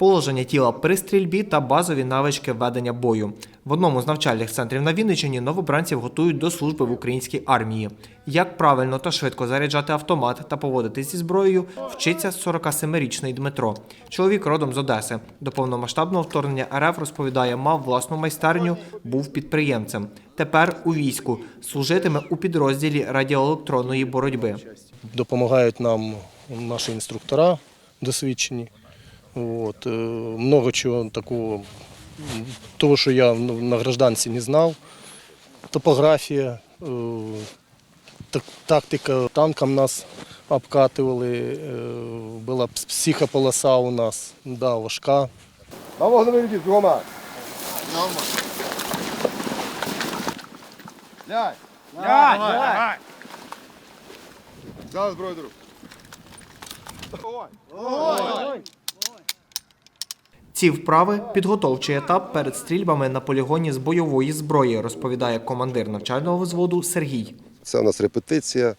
Положення тіла при стрільбі та базові навички ведення бою. В одному з навчальних центрів на Вінниччині новобранців готують до служби в українській армії. Як правильно та швидко заряджати автомат та поводитись зі зброєю, вчиться 47-річний Дмитро. Чоловік родом з Одеси. До повномасштабного вторгнення РФ розповідає, мав власну майстерню, був підприємцем. Тепер у війську служитиме у підрозділі радіоелектронної боротьби. допомагають нам наші інструктора досвідчені. От, е, много чого такого, того, що я на гражданці не знав. Топографія, е, тактика танком нас обкатували, е, була психополоса у нас, да, важка. На вогневий відбір, двома. Лядь. Лядь, лядь. Зараз зброю до рук. Огонь. Ці вправи підготовчий етап перед стрільбами на полігоні з бойової зброї, розповідає командир навчального взводу Сергій. Це у нас репетиція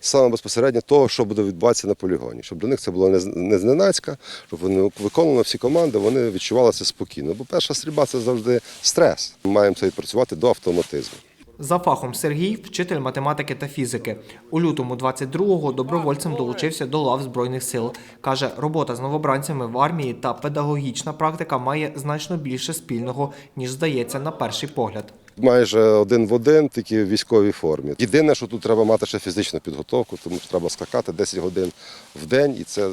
саме безпосередньо того, що буде відбуватися на полігоні. Щоб для них це було не зненацька, щоб вони виконували всі команди, вони відчувалися спокійно. Бо перша стрільба це завжди стрес. Ми маємо це відпрацювати до автоматизму. За фахом Сергій вчитель математики та фізики. У лютому 22-го добровольцем долучився до лав Збройних сил. Каже, робота з новобранцями в армії та педагогічна практика має значно більше спільного, ніж здається на перший погляд. Майже один в один, тільки в військовій формі. Єдине, що тут треба мати ще фізичну підготовку, тому що треба скакати 10 годин в день, і це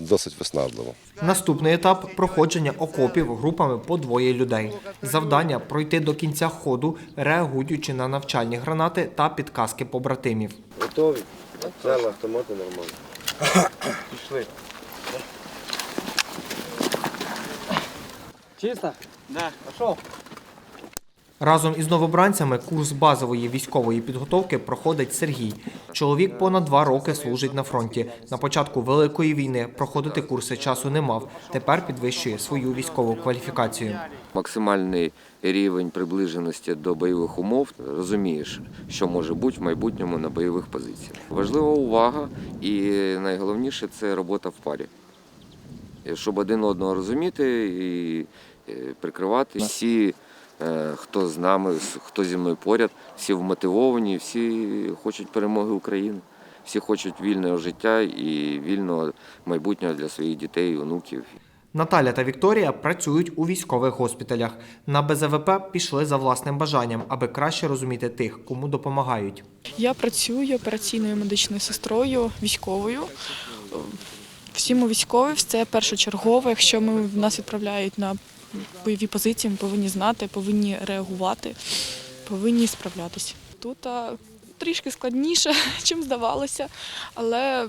досить виснажливо. Наступний етап проходження окопів групами по двоє людей. Завдання пройти до кінця ходу, реагуючи на навчальні гранати та підказки побратимів. Готові? Взяли автомати нормально. Пішли. Разом із новобранцями курс базової військової підготовки проходить Сергій. Чоловік понад два роки служить на фронті. На початку великої війни проходити курси часу не мав. Тепер підвищує свою військову кваліфікацію. максимальний рівень приближеності до бойових умов, розумієш, що може бути в майбутньому на бойових позиціях. Важлива увага, і найголовніше це робота в парі. Щоб один одного розуміти і е, прикривати. Всі, хто з нами, хто зі мною поряд, всі вмотивовані, всі хочуть перемоги України, всі хочуть вільного життя і вільного майбутнього для своїх дітей і онуків. Наталя та Вікторія працюють у військових госпіталях. На БЗВП пішли за власним бажанням, аби краще розуміти тих, кому допомагають. Я працюю операційною медичною сестрою військовою. Всі ми військові, це першочергове. Якщо ми нас відправляють на бойові позиції, ми повинні знати, повинні реагувати, повинні справлятися. Тут трішки складніше, чим здавалося, але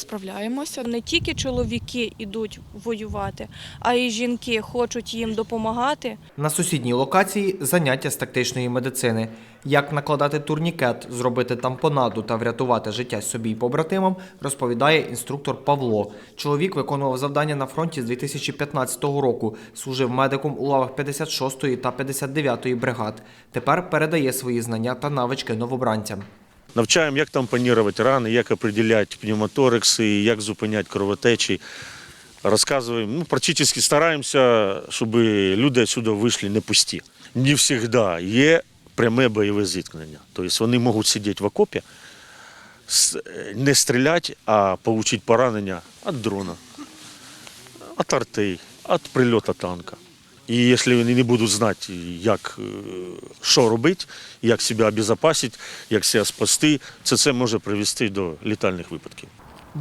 справляємося. Не тільки чоловіки йдуть воювати, а й жінки хочуть їм допомагати. На сусідній локації заняття з тактичної медицини. Як накладати турнікет, зробити тампонаду та врятувати життя собі й побратимам, розповідає інструктор Павло. Чоловік виконував завдання на фронті з 2015 року. Служив медиком у лавах 56-ї та 59-ї бригад. Тепер передає свої знання та навички новобранцям. Навчаємо, як тампонувати рани, як определяти пневмоторекси, як зупиняти кровотечі. Розказуємо, ну, практично стараємося, щоб люди сюди вийшли не пусті. Не завжди є пряме бойове зіткнення. Тобто вони можуть сидіти в окопі, не стріляти, а отримати поранення від дрона, від артей, від прильоту танка. І якщо вони не будуть знати, як, е, що робити, як себе обезопасити, як себе спасти, це, це може привести до літальних випадків.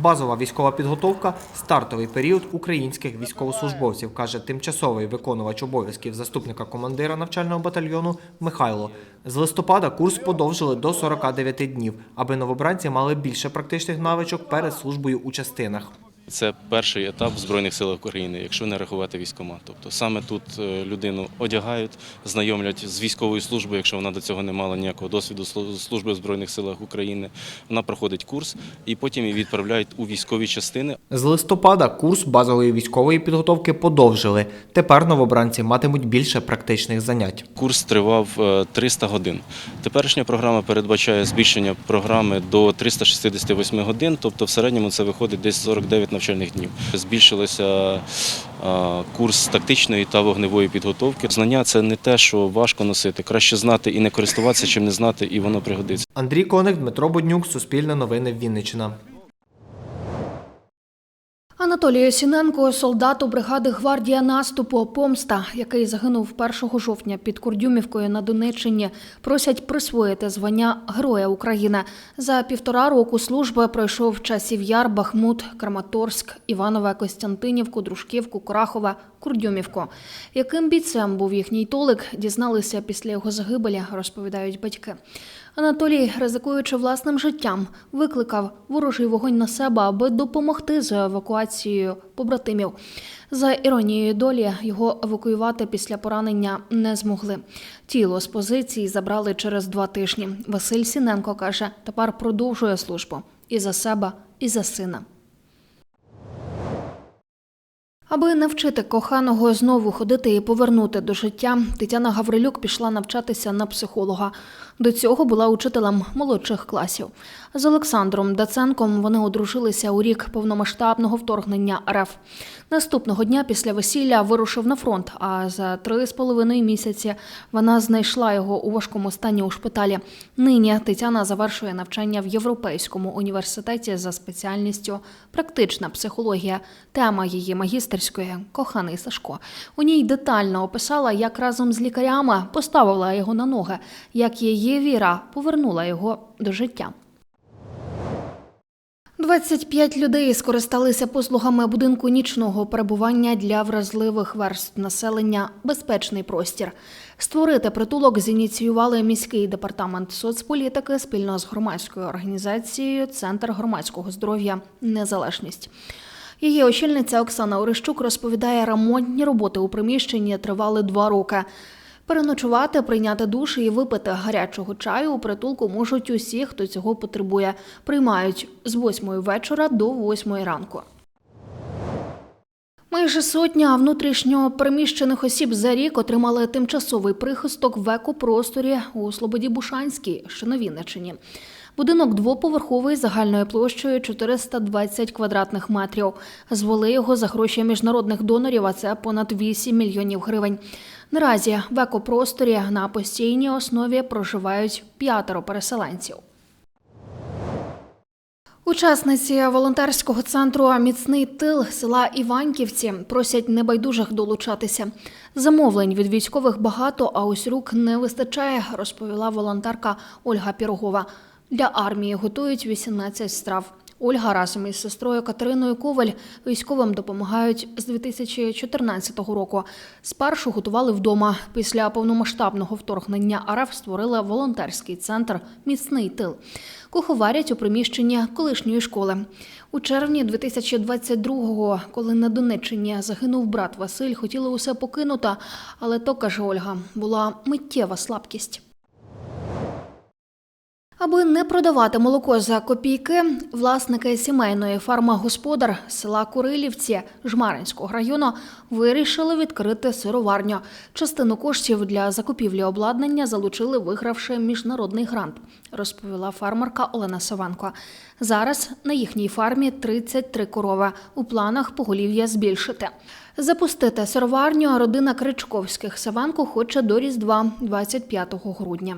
Базова військова підготовка стартовий період українських військовослужбовців, каже тимчасовий виконувач обов'язків заступника командира навчального батальйону Михайло. З листопада курс подовжили до 49 днів, аби новобранці мали більше практичних навичок перед службою у частинах. Це перший етап в Збройних силах України, якщо не рахувати військкомат. Тобто саме тут е, людину одягають, знайомлять з військовою службою, якщо вона до цього не мала ніякого досвіду служби в Збройних силах України. Вона проходить курс і потім її відправляють у військові частини. З листопада курс базової військової підготовки подовжили. Тепер новобранці матимуть більше практичних занять. Курс тривав е, 300 годин. Теперішня програма передбачає збільшення програми до 368 годин, тобто в середньому це виходить десь 49 навчальних днів. Збільшилося е, курс тактичної та вогневої підготовки. Знання це не те, що важко носити. Краще знати і не користуватися, чим не знати, і воно пригодиться. Андрій Коник, Дмитро Буднюк, Суспільне новини Вінниччина. Анатолій Осіненко, солдату бригади гвардія наступу Помста, який загинув 1 жовтня під Курдюмівкою на Донеччині, просять присвоїти звання Героя України. За півтора року служби пройшов часів Яр, Бахмут, Краматорськ, Іванове, Костянтинівку, Дружківку, Крахове, Курдюмівку. Яким бійцем був їхній толик, дізналися після його загибелі, розповідають батьки. Анатолій, ризикуючи власним життям, викликав ворожий вогонь на себе, аби допомогти з евакуацією побратимів. За іронією долі його евакуювати після поранення не змогли. Тіло з позиції забрали через два тижні. Василь Сіненко каже, тепер продовжує службу і за себе, і за сина. Аби навчити коханого знову ходити і повернути до життя, Тетяна Гаврилюк пішла навчатися на психолога. До цього була учителем молодших класів. З Олександром Даценком вони одружилися у рік повномасштабного вторгнення РФ. Наступного дня після весілля вирушив на фронт, а за три з половиною місяці вона знайшла його у важкому стані у шпиталі. Нині Тетяна завершує навчання в Європейському університеті за спеціальністю практична психологія. Тема її магістерської коханий Сашко. У ній детально описала, як разом з лікарями поставила його на ноги, як її віра повернула його до життя. 25 людей скористалися послугами будинку нічного перебування для вразливих верств населення Безпечний простір. Створити притулок зініціювали міський департамент соцполітики спільно з громадською організацією Центр громадського здоров'я Незалежність. Її очільниця Оксана Орищук розповідає, ремонтні роботи у приміщенні тривали два роки. Переночувати, прийняти душ і випити гарячого чаю у притулку можуть усі, хто цього потребує. Приймають з 8 вечора до 8 ранку. Майже сотня внутрішньо переміщених осіб за рік отримали тимчасовий прихисток в екопросторі у Слободі Бушанській, що на Вінниччині. Будинок двоповерховий загальною площею 420 квадратних метрів. Звели його за гроші міжнародних донорів, а це понад 8 мільйонів гривень. Наразі в екопросторі на постійній основі проживають п'ятеро переселенців. Учасниці волонтерського центру Міцний тил села Іваньківці просять небайдужих долучатися. Замовлень від військових багато, а ось рук не вистачає, розповіла волонтерка Ольга Пірогова. Для армії готують 18 страв. Ольга разом із сестрою Катериною Коваль військовим допомагають з 2014 року. Спершу готували вдома. Після повномасштабного вторгнення РФ створили волонтерський центр Міцний тил. Куховарять у приміщенні колишньої школи. У червні 2022-го, коли на Донеччині загинув брат Василь, хотіли усе покинути, але то, каже Ольга, була миттєва слабкість. Аби не продавати молоко за копійки, власники сімейної фарма-господар села Курилівці Жмаринського району вирішили відкрити сироварню. Частину коштів для закупівлі обладнання залучили, вигравши міжнародний грант, розповіла фармерка Олена Саванко. Зараз на їхній фармі 33 корови. У планах поголів'я збільшити. Запустити сироварню родина Кричковських Саванко хоче до Різдва 25 грудня.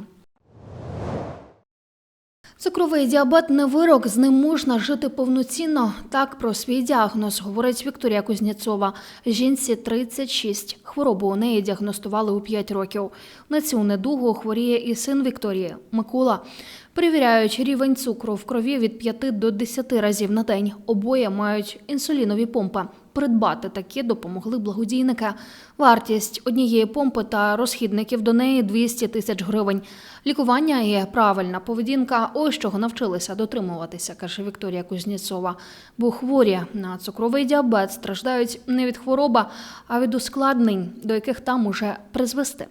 Цукровий діабет не вирок, з ним можна жити повноцінно. Так про свій діагноз говорить Вікторія Кузнєцова. Жінці 36. Хворобу у неї діагностували у 5 років. На цю недугу хворіє і син Вікторії Микола. Перевіряють рівень цукру в крові від 5 до 10 разів на день. Обоє мають інсулінові помпи. Придбати такі допомогли благодійники. Вартість однієї помпи та розхідників до неї 200 тисяч гривень. Лікування і правильна поведінка ось чого навчилися дотримуватися, каже Вікторія Кузніцова. Бо хворі на цукровий діабет страждають не від хвороби, а від ускладнень, до яких там уже призвести.